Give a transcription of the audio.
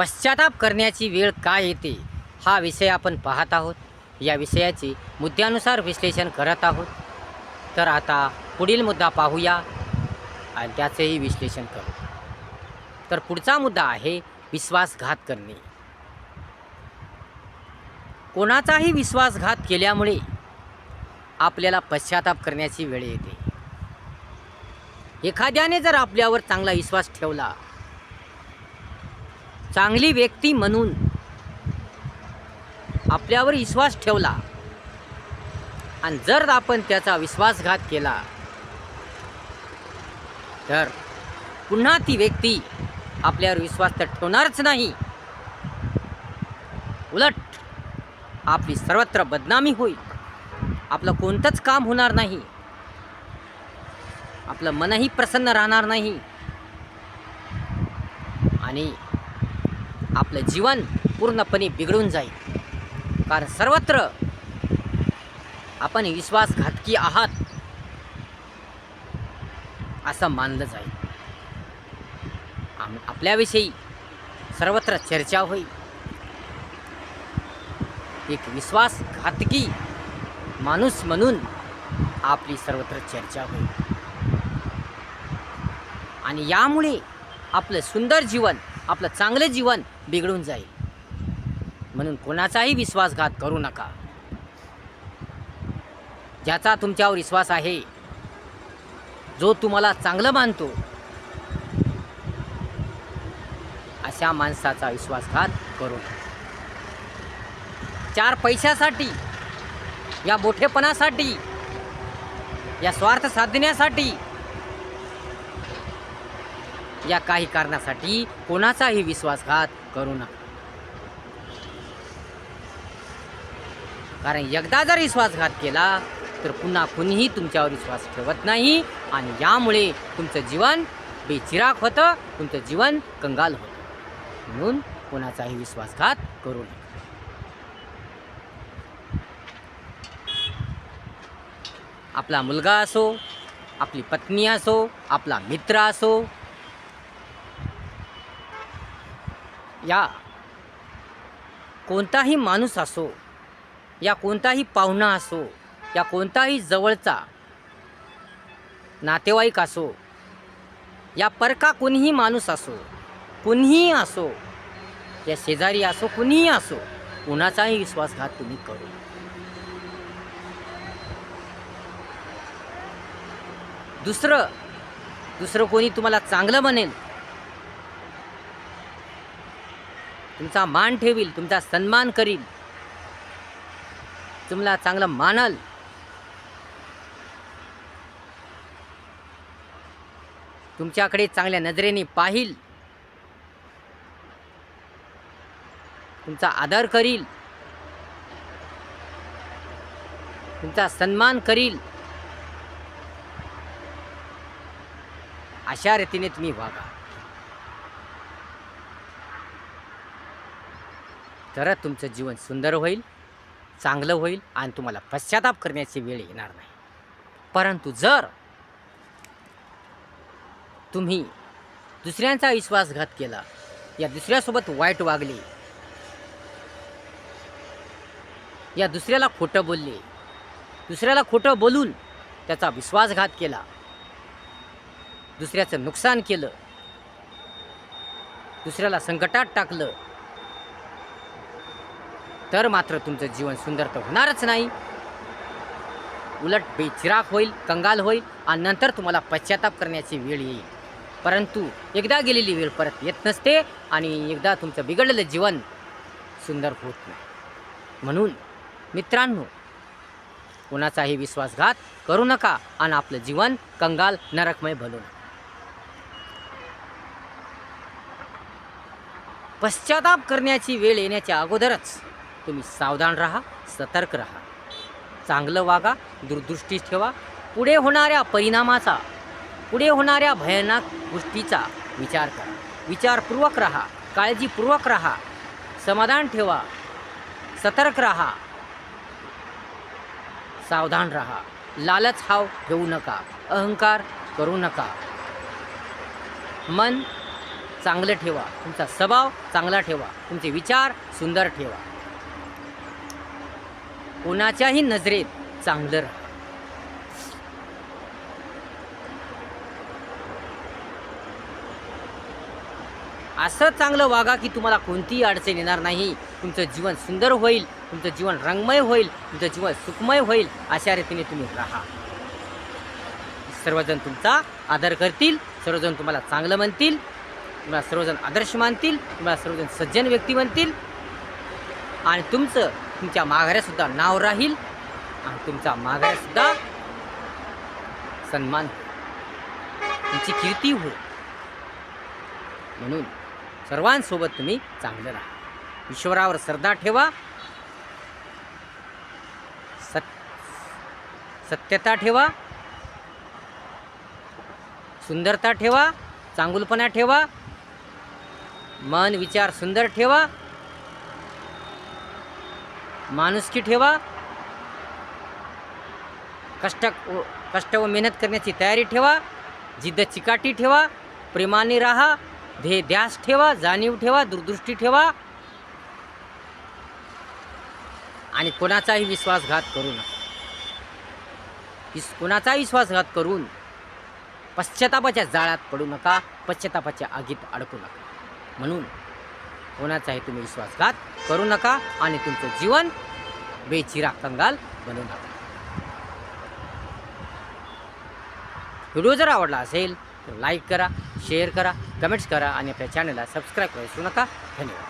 पश्चाताप करण्याची वेळ काय येते हा विषय आपण पाहत आहोत. या विषयाचे मुद्द्यानुसार विश्लेषण करत आहोत. तर आता पुढील मुद्दा पाहूया आणि त्याचेही विश्लेषण करू. तर पुढचा मुद्दा आहे विश्वासघात करणे. कोणाचाही विश्वासघात केल्यामुळे आपल्याला पश्चाताप करण्याची वेळ येते. एखाद्याने जर आपल्यावर चांगला विश्वास ठेवला चांगली व्यक्ती म्हणून आपल्यावर विश्वास ठेवला. आणि जर आपण त्याचा विश्वासघात केला तर पुन्हा ती व्यक्ती आपल्यावर विश्वास तर ठेवणारच नाही. उलट आपली सर्वत्र बदनामी होईल. आपलं कोणतंच काम होणार नाही. आपलं मनही प्रसन्न राहणार नाही. आणि आपलं जीवन पूर्णपणे बिघडून जाईल. कारण सर्वत्र आपण विश्वासघातकी आहात असं मानलं जाईल. आपल्याविषयी सर्वत्र चर्चा होईल. एक विश्वासघातकी माणूस म्हणून आपली सर्वत्र चर्चा होईल. आणि यामुळे आपलं सुंदर जीवन आपलं चांगलं जीवन बिघडून जाईल. म्हणून कोणाचाही विश्वासघात करू नका. ज्याचा तुमच्यावर विश्वास आहे जो तुम्हाला चांगलं मानतो अशा माणसाचा विश्वासघात करू नका. चार पैशासाठी या मोठेपणासाठी या स्वार्थ साधण्यासाठी या काही कारणासाठी कोणाचाही विश्वासघात करू नका. कारण एकदा जर विश्वासघात केला तर पुन्हा कुणीही तुमच्यावर विश्वास ठेवत नाही आणि यामुळे तुमचं जीवन बेचिराग होतं तुमचं जीवन कंगाल होतं. म्हणून कोणाचाही विश्वासघात करू नका. आपला मुलगा असो आपली पत्नी असो आपला मित्र असो या. कोणताही माणूस असो या कोणताही पाहुणा असो या कोणताही जवळचा नातेवाईक असो या परका कोणीही माणूस असो कुणीही असो या शेजारी असो कुणीही असो कुणाचाही विश्वासघात तुम्ही करू दुसरं दुसरं कोणी तुम्हाला चांगलं म्हणेल तुमचा मान ठेवील तुमचा सन्मान करील. तुम्हाला चांगलं मानल. तुमच्याकडे चांगल्या नजरेने पाहिल. तुमचा आदर करील. तुमचा सन्मान करील. अशा रीतीने तुम्ही वागा. तरच तुमचं जीवन सुंदर होईल चांगलं होईल आणि तुम्हाला पश्चाताप करण्याची वेळ येणार नाही. परंतु जर तुम्ही दुसऱ्यांचा विश्वासघात केला या दुसऱ्यासोबत वाईट वागले या दुसऱ्याला खोटं बोलले दुसऱ्याला खोटं बोलून त्याचा विश्वासघात केला दुसऱ्याचं नुकसान केलं दुसऱ्याला संकटात टाकलं तर मात्र तुमचं जीवन सुंदर तर होणारच नाही. उलट बेचिराग होईल कंगाल होईल आणि नंतर तुम्हाला पश्चाताप करण्याची वेळ येईल. परंतु एकदा गेलेली वेळ परत येत नसते आणि एकदा तुमचं बिघडलेलं जीवन सुंदर होत नाही. म्हणून मित्रांनो कोणाचाही विश्वासघात करू नका आणि आपलं जीवन कंगाल नरकमय भलू नका. पश्चाताप करण्याची वेळ येण्याच्या अगोदरच तुम्ही सावधान राहा सतर्क राहा. चांगलं वागा दूरदृष्टी ठेवा. पुढे होणाऱ्या परिणामाचा पुढे होणाऱ्या भयानक गोष्टीचा विचार करा. विचारपूर्वक राहा काळजीपूर्वक राहा. समाधान ठेवा सतर्क राहा. सावधान राहा. लालच हाव ठेवू नका अहंकार करू नका. मन चांगलं ठेवा तुमचा स्वभाव चांगला ठेवा तुमचे विचार सुंदर ठेवा. कोणाच्याही नजरेत चांगलं राहा. असं चांगलं वागा की तुम्हाला कोणतीही अडचण येणार नाही. तुमचं जीवन सुंदर होईल तुमचं जीवन रंगमय होईल तुमचं जीवन सुखमय होईल अशा रीतीने तुम्ही राहा. सर्वजण तुमचा आदर करतील सर्वजण तुम्हाला चांगलं म्हणतील तुम्हाला सर्वजण आदर्श मानतील तुम्हाला सर्वजण सज्जन व्यक्ती म्हणतील आणि तुमचं तुमच्या माघाऱ्यासुद्धा नाव राहील. आणि तुमचा माघाऱ्यासुद्धा सन्मान तुमची कीर्ती होईल. म्हणून सर्वांसोबत तुम्ही चांगलं राहा. ईश्वरावर श्रद्धा ठेवा. सत सत्यता ठेवा. सुंदरता ठेवा. चांगुलपणा ठेवा. मन विचार सुंदर ठेवा. माणुसकी ठेवा. कष्ट कष्ट व मेहनत करण्याची तयारी ठेवा. जिद्द चिकाटी ठेवा. प्रेमाने राहा. ध्येय ध्यास ठेवा. जाणीव ठेवा. दूरदृष्टी ठेवा. आणि कोणाचाही विश्वासघात करू नका. विस कोणाचाही विश्वासघात करून पश्चातापाच्या जाळ्यात पडू नका. पश्चातापाच्या आगीत अडकू नका. म्हणून कोणाचाही तुम्ही विश्वासघात करू नका आणि तुमचं जीवन बेचिराग कंगाल बनवू नका. व्हिडिओ जर आवडला असेल तर लाईक करा शेअर करा कमेंट्स करा आणि आपल्या चॅनलला सबस्क्राईब करू नका. धन्यवाद.